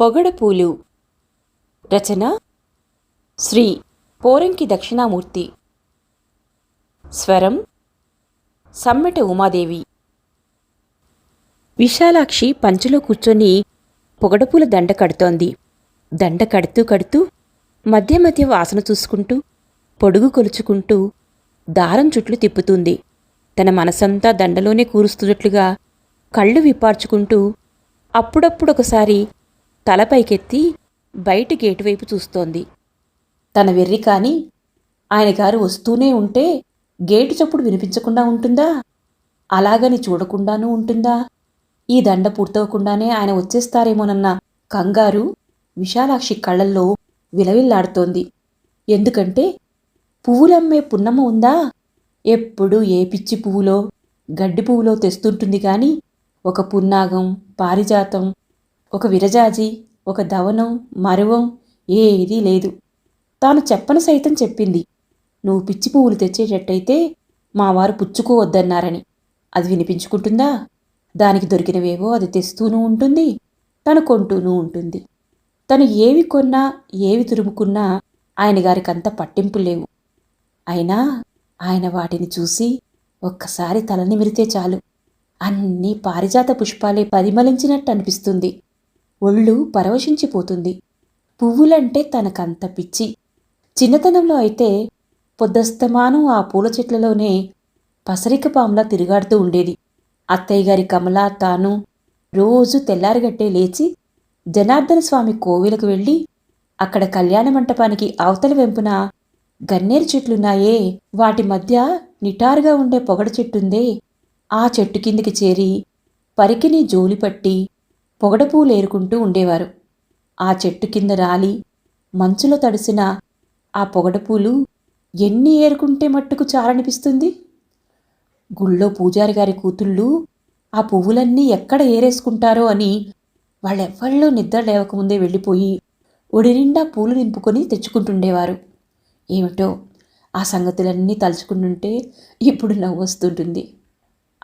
పొగడపూలు. రచన శ్రీ పోరంకి దక్షిణామూర్తి. స్వరం సమ్మెట ఉమాదేవి. విశాలాక్షి పంచలో కూర్చొని పొగడపూల దండ కడుతోంది. దండ కడుతూ కడుతూ మధ్య మధ్య వాసన చూసుకుంటూ పొడుగు కొలుచుకుంటూ దారం చుట్లు తిప్పుతుంది. తన మనసంతా దండలోనే కూరుస్తున్నట్లుగా కళ్ళు విప్పార్చుకుంటూ అప్పుడప్పుడొకసారి తల పైకెత్తి బయట గేటు వైపు చూస్తోంది? తన వెర్రి కాని ఆయన గారు వస్తూనే ఉంటే గేటు చప్పుడు వినిపించకుండా ఉంటుందా? అలాగని చూడకుండానూ ఉంటుందా? ఈ దండ పూర్తవకుండానే ఆయన వచ్చేస్తారేమోనన్న కంగారు విశాలాక్షి కళ్ళల్లో విలవిల్లాడుతోంది. ఎందుకంటే పువ్వులమ్మే పున్నమ్మ ఉందా? ఎప్పుడు ఏ పిచ్చి పువ్వులో గడ్డి పువ్వులో తెస్తుంటుంది కానీ ఒక పున్నాగం పారిజాతం ఒక విరజాజి ఒక దవనం మరువం ఏదీ లేదు. తాను చెప్పను సైతం చెప్పింది. నువ్వు పిచ్చి పువ్వులు తెచ్చేటట్టయితే మా వారు పుచ్చుకోవద్దన్నారని. అది వినిపించుకుంటుందా? దానికి దొరికినవేవో అది తెస్తూనూ ఉంటుంది తను కొంటూనూ ఉంటుంది. తను ఏవి కొన్నా ఏవి తురుముకున్నా ఆయన గారికంత పట్టింపు లేవు. అయినా ఆయన వాటిని చూసి ఒక్కసారి తలనిమిరితే చాలు. అన్నీ పారిజాత పుష్పాలే పరిమళించినట్టు అనిపిస్తుంది ఒళ్ళు పరవశించిపోతుంది. పువ్వులంటే తనకంత పిచ్చి. చిన్నతనంలో అయితే పొద్దస్తమానం ఆ పూల చెట్లలోనే పసరిక పాములా తిరుగాడుతూ ఉండేది. అత్తయ్య గారి కమల తాను రోజు తెల్లారిగట్టే లేచి జనార్దన స్వామి కోవిలకు వెళ్ళి అక్కడ కళ్యాణ మంటపానికి అవతల వెంపున గన్నేరు చెట్లున్నాయే వాటి మధ్య నిటారుగా ఉండే పొగడ చెట్టుందే. ఆ చెట్టు కిందికి చేరి పరికిని జోలిపట్టి పొగడపూలేరుకుంటూ ఉండేవారు. ఆ చెట్టు కింద రాలి మంచులో తడిసిన ఆ పొగడపూలు ఎన్ని ఏరుకుంటే మట్టుకు చాలనిపిస్తుంది గుళ్ళో పూజారి గారి కూతుళ్ళు ఆ పువ్వులన్నీ ఎక్కడ ఏరేసుకుంటారో అని వాళ్ళెవ్వళ్ళూ నిద్ర లేవకముందే వెళ్ళిపోయి ఒడి నిండా పూలు నింపుకొని తెచ్చుకుంటుండేవారు. ఏమిటో ఆ సంగతులన్నీ తలుచుకుంటుంటే ఇప్పుడు నవ్వు వస్తుంటుంది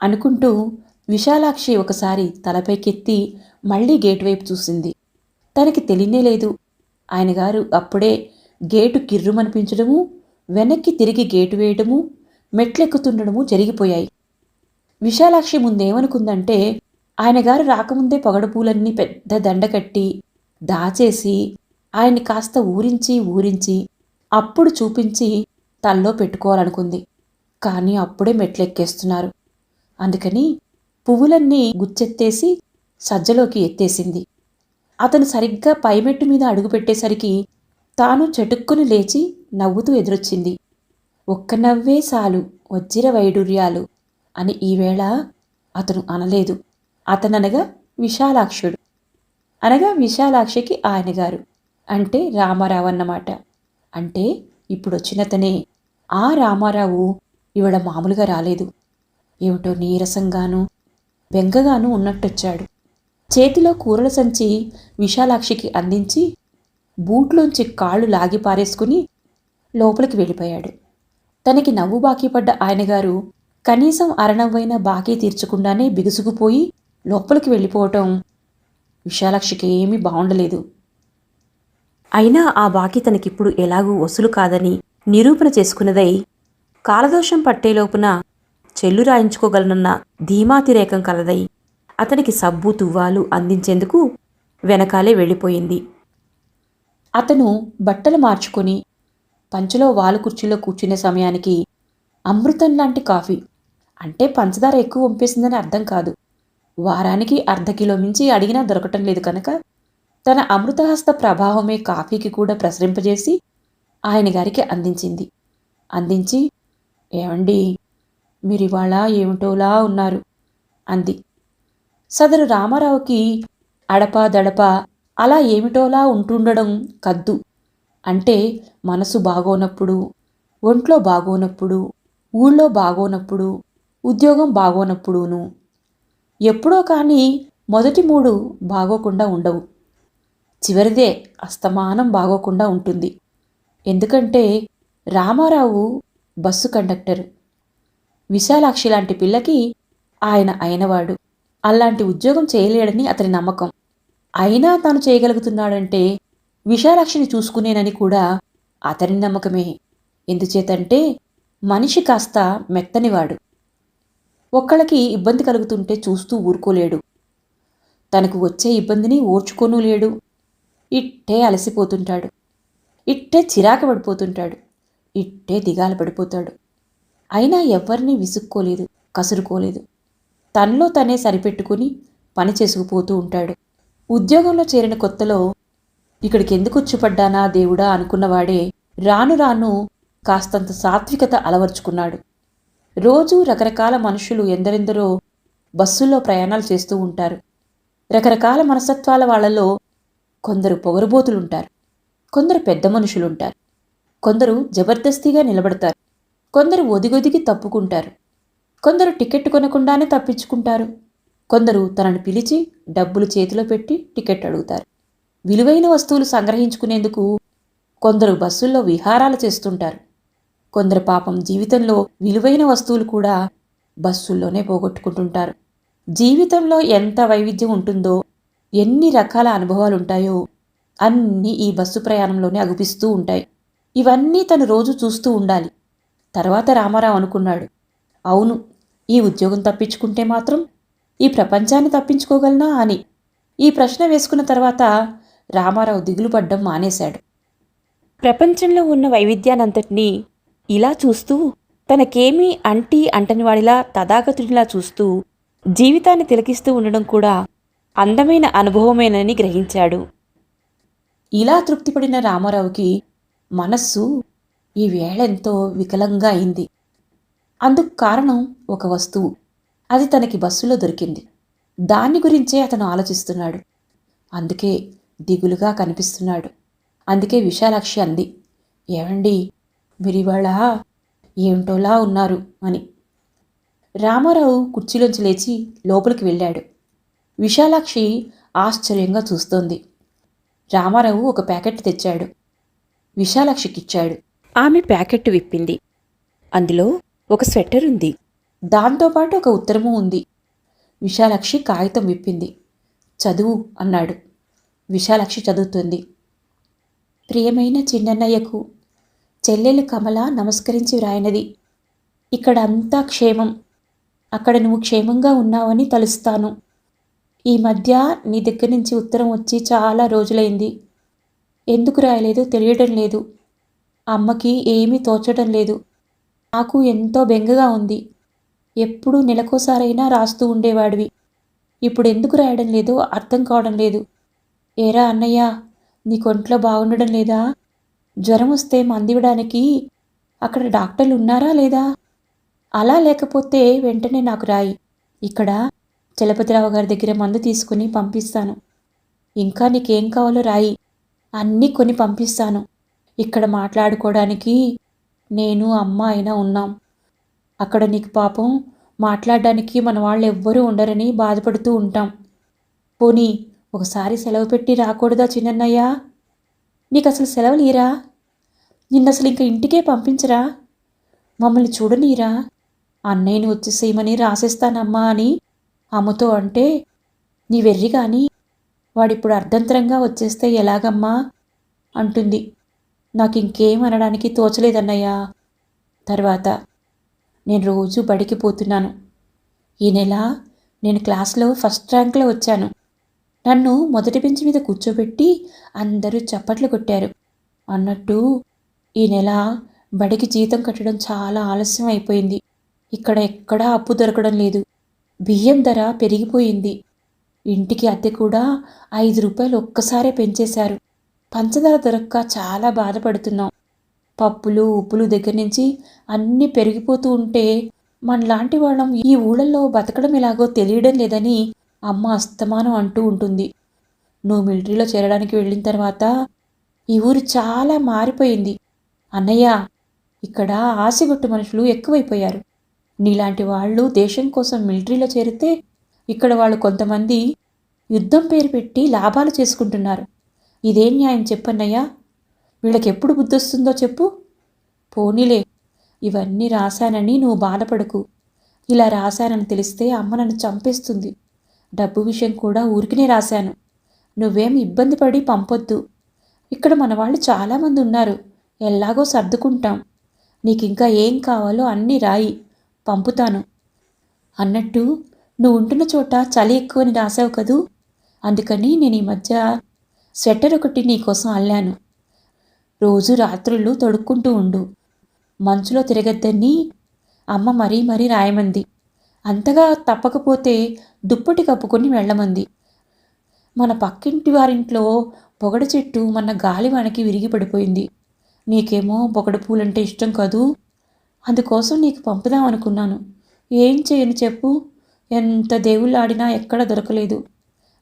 అనుకుంటూ విశాలాక్షి ఒకసారి తలపైకెత్తి మళ్ళీ గేటు వైపు చూసింది. తనకి తెలియనే లేదు. ఆయనగారు అప్పుడే గేటు కిర్రుమనిపించడము వెనక్కి తిరిగి గేటు వేయడము మెట్లెక్కుతుండడము జరిగిపోయాయి. విశాలాక్షి ముందేమనుకుందంటే ఆయనగారు రాకముందే పొగడపూలన్నీ పెద్ద దండ కట్టి దాచేసి ఆయన్ని కాస్త ఊరించి ఊరించి అప్పుడు చూపించి తల్లో పెట్టుకోవాలనుకుంది. కానీ అప్పుడే మెట్లెక్కేస్తున్నారు. అందుకని పువ్వులన్నీ గుచ్చెత్తేసి సజ్జలోకి ఎత్తేసింది. అతను సరిగ్గా పైమెట్టు మీద అడుగుపెట్టేసరికి తాను చెటుక్కుని లేచి నవ్వుతూ ఎదురొచ్చింది. ఒక్క నవ్వే సాలు వజ్ర వైడూర్యాలు అని ఈవేళ అతను అనలేదు. అతననగా విశాలాక్షుడు. అనగా విశాలాక్షికి ఆయన గారు అంటే రామారావు అన్నమాట. అంటే ఇప్పుడొచ్చినతనే. ఆ రామారావు ఇవాళ మామూలుగా రాలేదు. ఏమిటో నీరసంగాను బెంగగాను ఉన్నట్టొచ్చాడు. చేతిలో కూరల సంచి విశాలాక్షికి అందించి బూట్లోంచి కాళ్ళు లాగి పారేసుకుని లోపలికి వెళ్ళిపోయాడు. తనకి నవ్వు బాకీ పడ్డ ఆయనగారు కనీసం అరనవ్వైనా బాకీ తీర్చకుండానే బిగుసుకుపోయి లోపలికి వెళ్ళిపోవటం విశాలాక్షికి ఏమీ బాగుండలేదు అయినా ఆ బాకీ తనకిప్పుడు ఎలాగూ వసూలు కాదని నిరూపణ చేసుకున్నదై కాలదోషం పట్టేలోపున చెల్లు రాయించుకోగలనన్న ధీమాతిరేకం కలదై అతనికి సబ్బు తువ్వాలు అందించేందుకు వెనకాలే వెళ్ళిపోయింది. అతను బట్టలు మార్చుకొని పంచలో వాలు కుర్చీలో కూర్చునే సమయానికి అమృతం లాంటి కాఫీ అంటే పంచదార ఎక్కువ వంపేసిందని అర్థం కాదు. వారానికి అర్ధ కిలో మించి అడిగినా దొరకటం లేదు కనుక తన అమృతహస్త ప్రభావమే కాఫీకి కూడా ప్రసరింపజేసి ఆయన గారికి అందించింది. అందించి ఏమండి మీరివాళ ఏమిటోలా ఉన్నారు? అంది. సదరు రామారావుకి అడపా దడప అలా ఏమిటోలా ఉంటుండడం కద్దు. అంటే మనసు బాగోనప్పుడు ఒంట్లో బాగోనప్పుడు ఊళ్ళో బాగోనప్పుడు ఉద్యోగం బాగోనప్పుడును. ఎప్పుడో కానీ మొదటి మూడు బాగోకుండా ఉండవు. చివరిదే అస్తమానం బాగోకుండా ఉంటుంది. ఎందుకంటే రామారావు బస్సు కండక్టరు. విశాలాక్షి లాంటి పిల్లకి ఆయన అయినవాడు. అలాంటి ఉద్యోగం చేయలేడని అతని నమ్మకం. అయినా తాను చేయగలుగుతున్నాడంటే విశాలాక్షిని చూసుకునేనని కూడా అతని నమ్మకమే. ఎందుచేతంటే మనిషి కాస్త మెత్తనివాడు. ఒక్కళ్ళకి ఇబ్బంది కలుగుతుంటే చూస్తూ ఊరుకోలేడు. తనకు వచ్చే ఇబ్బందిని ఓర్చుకోనూ లేడు. ఇట్టే అలసిపోతుంటాడు. ఇట్టే చిరాక పడిపోతుంటాడు. ఇట్టే దిగాల పడిపోతాడు. అయినా ఎవరిని విసుక్కోలేదు కసురుకోలేదు. తనలో తనే సరిపెట్టుకుని పని చేసుకుపోతూ ఉంటాడు. ఉద్యోగంలో చేరిన కొత్తలో ఇక్కడికి ఎందుకు వచ్చుపడ్డానా దేవుడా అనుకున్నవాడే రాను రాను కాస్తంత సాత్వికత అలవర్చుకున్నాడు. రోజూ రకరకాల మనుషులు ఎందరెందరో బస్సుల్లో ప్రయాణాలు చేస్తూ ఉంటారు. రకరకాల మనస్తత్వాల వాళ్ళలో కొందరు పొగరుబోతులుంటారు. కొందరు పెద్ద మనుషులుంటారు. కొందరు జబర్దస్తిగా నిలబడతారు. కొందరు ఒదిగొదిగి తప్పుకుంటారు. కొందరు టికెట్ కొనకుండానే తప్పించుకుంటారు. కొందరు తనను పిలిచి డబ్బులు చేతిలో పెట్టి టికెట్ అడుగుతారు. విలువైన వస్తువులు సంగ్రహించుకునేందుకు కొందరు బస్సుల్లో విహారాలు చేస్తుంటారు. కొందరు పాపం జీవితంలో విలువైన వస్తువులు కూడా బస్సుల్లోనే పోగొట్టుకుంటుంటారు. జీవితంలో ఎంత వైవిధ్యం ఉంటుందో ఎన్ని రకాల అనుభవాలు ఉంటాయో అన్నీ ఈ బస్సు ప్రయాణంలోనే అగుపిస్తూ ఉంటాయి. ఇవన్నీ తను రోజు చూస్తూ ఉండాలి. తర్వాత రామారావు అనుకున్నాడు. అవును ఈ ఉద్యోగం తప్పించుకుంటే మాత్రం ఈ ప్రపంచాన్ని తప్పించుకోగలనా అని ఈ ప్రశ్న వేసుకున్న తర్వాత రామారావు దిగులు పడ్డం మానేశాడు. ప్రపంచంలో ఉన్న వైవిధ్యానంతటినీ ఇలా చూస్తూ తనకేమీ అంటీ అంటనివాడిలా తథాగతుడిలా చూస్తూ జీవితాన్ని తిలకిస్తూ ఉండడం కూడా అందమైన అనుభవమేనని గ్రహించాడు. ఇలా తృప్తిపడిన రామారావుకి మనస్సు ఈ వేళెంతో వికలంగా అయింది. అందుకు కారణం ఒక వస్తువు. అది తనకి బస్సులో దొరికింది. దాని గురించే అతను ఆలోచిస్తున్నాడు. అందుకే దిగులుగా కనిపిస్తున్నాడు. అందుకే విశాలాక్షి అంది. ఏమండి మీరివాళ ఏమిటోలా ఉన్నారు? అని. రామారావు కుర్చీలోంచి లేచి లోపలికి వెళ్ళాడు. విశాలాక్షి ఆశ్చర్యంగా చూస్తోంది. రామారావు ఒక ప్యాకెట్ తెచ్చాడు. విశాలాక్షికిచ్చాడు. ఆమె ప్యాకెట్ విప్పింది. అందులో ఒక స్వెటర్ ఉంది. దాంతోపాటు ఒక ఉత్తరము ఉంది. విశాలాక్షి కాగితం విప్పింది. చదువు అన్నాడు. విశాలాక్షి చదువుతుంది. ప్రియమైన చిన్నన్నయ్యకు చెల్లెలు కమల నమస్కరించి వ్రాయినది. ఇక్కడ అంతా క్షేమం. అక్కడ నువ్వు క్షేమంగా ఉన్నావని తలుస్తాను. ఈ మధ్య నీ దగ్గర నుంచి ఉత్తరం వచ్చి చాలా రోజులైంది. ఎందుకు రాయలేదో? తెలియడం లేదు. అమ్మకి ఏమీ తోచడం లేదు. నాకు ఎంతో బెంగగా ఉంది. ఎప్పుడూ నెలకోసారైనా రాస్తూ ఉండేవాడివి. ఇప్పుడు ఎందుకు రాయడం లేదో అర్థం కావడం లేదు. ఏరా అన్నయ్య నీ కొంట్లో బాగుండడం లేదా? జ్వరం వస్తే మందివడానికి అక్కడ డాక్టర్లు ఉన్నారా లేదా? అలా లేకపోతే వెంటనే నాకు రాయి. ఇక్కడ చలపతిరావు గారి దగ్గర మందు తీసుకుని పంపిస్తాను. ఇంకా నీకేం కావాలో రాయి. అన్నీ కొని పంపిస్తాను. ఇక్కడ మాట్లాడుకోవడానికి నేను అమ్మ అయినా ఉన్నాం. అక్కడ నీకు పాపం. మాట్లాడడానికి మన వాళ్ళు ఎవ్వరూ ఉండరని బాధపడుతూ ఉంటాం. పోనీ ఒకసారి సెలవు పెట్టి రాకూడదా చిన్నన్నయ్యా? నీకు అసలు సెలవు ఈరా నిన్న అసలు ఇంకా ఇంటికే పంపించరా? మమ్మల్ని చూడనీరా? అన్నయ్యని వచ్చేసేయమని రాసేస్తానమ్మా అని అమ్మతో అంటే నీ వెర్రి కానీ వాడిప్పుడు అర్ధంతరంగా వచ్చేస్తే ఎలాగమ్మా? అంటుంది. నాకు ఇంకేం అనడానికి తోచలేదన్నయ్యా. తర్వాత నేను రోజు బడికి పోతున్నాను. ఈ నెల నేను క్లాస్లో ఫస్ట్ ర్యాంక్లో వచ్చాను. నన్ను మొదటి బెంచ్ మీద కూర్చోబెట్టి అందరూ చప్పట్లు కొట్టారు. అన్నట్టు ఈ నెల బడికి జీతం కట్టడం చాలా ఆలస్యం అయిపోయింది. ఇక్కడ ఎక్కడా అప్పు దొరకడం లేదు. బియ్యం ధర పెరిగిపోయింది. ఇంటికి అద్దె కూడా ఐదు రూపాయలు ఒక్కసారే పెంచేశారు. పంచదార దొరక్క చాలా బాధపడుతున్నాం. పప్పులు ఉప్పులు దగ్గర నుంచి అన్నీ పెరిగిపోతూ ఉంటే మనలాంటి వాళ్ళం ఈ ఊళ్ళల్లో బతకడం ఎలాగో తెలియడం లేదని అమ్మ అస్తమానం అంటూ ఉంటుంది. నువ్వు మిలిటరీలో చేరడానికి వెళ్ళిన తర్వాత ఈ ఊరు చాలా మారిపోయింది. అన్నయ్య ఇక్కడ ఆశగొట్టు మనుషులు ఎక్కువైపోయారు. నీలాంటి వాళ్ళు దేశం కోసం మిలిటరీలో చేరితే ఇక్కడ వాళ్ళు కొంతమంది యుద్ధం పేరు పెట్టి లాభాలు చేసుకుంటున్నారు. ఇదేం న్యాయం చెప్పన్నయ్యా వీళ్ళకి ఎప్పుడు బుద్ధొస్తుందో చెప్పు. పోనీలే ఇవన్నీ రాశానని నువ్వు బాధపడకు. ఇలా రాశానని తెలిస్తే అమ్మ నన్ను చంపేస్తుంది. డబ్బు విషయం కూడా ఊరికినే రాశాను. నువ్వేం ఇబ్బంది పడి పంపొద్దు. ఇక్కడ మన వాళ్ళు చాలామంది ఉన్నారు. ఎలాగో సర్దుకుంటాం. నీకు ఇంకా ఏం కావాలో అన్నీ రాయి. పంపుతాను. అన్నట్టు నువ్వు ఉంటున్న చోట చలి ఎక్కువని రాసావు కదూ? అందుకని నేను ఈ మధ్య స్వెటర్ ఒకటి నీకోసం అల్లాను. రోజు రాత్రుళ్ళు తొడుక్కుంటూ ఉండు. మంచులో తిరగద్దని అమ్మ మరీ మరీ రాయమంది. అంతగా తప్పకపోతే దుప్పటి కప్పుకొని వెళ్ళమంది. మన పక్కింటి వారింట్లో పొగడ చెట్టు మన గాలివానకి విరిగి పడిపోయింది. నీకేమో పొగడ పూలంటే ఇష్టం కదూ? అందుకోసం నీకు పంపుదాం అనుకున్నాను. ఏం చేయను చెప్పు? ఎంత దేవుళ్ళాడినా ఎక్కడ దొరకలేదు.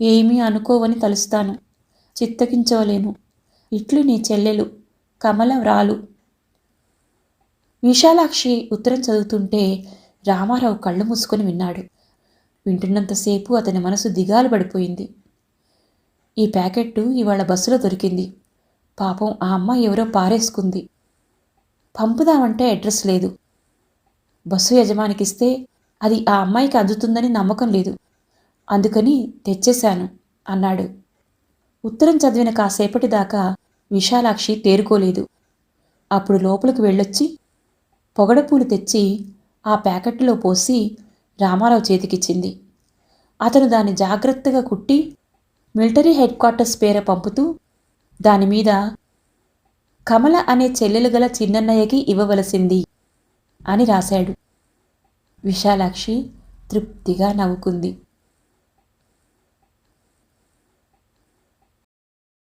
ఏమీ అనుకోవని తలుస్తాను. చిత్తగించవలేను. ఇట్లు నీ చెల్లెలు కమల వ్రాలు విశాలాక్షి ఉత్తరం చదువుతుంటే రామారావు కళ్ళు మూసుకొని విన్నాడు. వింటున్నంతసేపు అతని మనసు దిగాలు పడిపోయింది. ఈ ప్యాకెట్టు ఇవాళ బస్సులో దొరికింది. పాపం ఆ అమ్మాయి ఎవరో పారేసుకుంది. పంపుదామంటే అడ్రస్ లేదు. బస్సు యజమానికిస్తే అది ఆ అమ్మాయికి అందుతుందని నమ్మకం లేదు. అందుకని తెచ్చేశాను అన్నాడు. ఉత్తరం చదివిన కాసేపటి దాకా విశాలాక్షి తేరుకోలేదు. అప్పుడు లోపలికి వెళ్ళొచ్చి పొగడపూలు తెచ్చి ఆ ప్యాకెట్లో పోసి రామారావు చేతికిచ్చింది. అతను దాన్ని జాగ్రత్తగా కుట్టి మిలిటరీ హెడ్ క్వార్టర్స్ పేర పంపుతూ దానిమీద కమల అనే చెల్లెలు గల చిన్నన్నయ్యకి ఇవ్వవలసింది అని రాశాడు. విశాలాక్షి తృప్తిగా నవ్వుకుంది.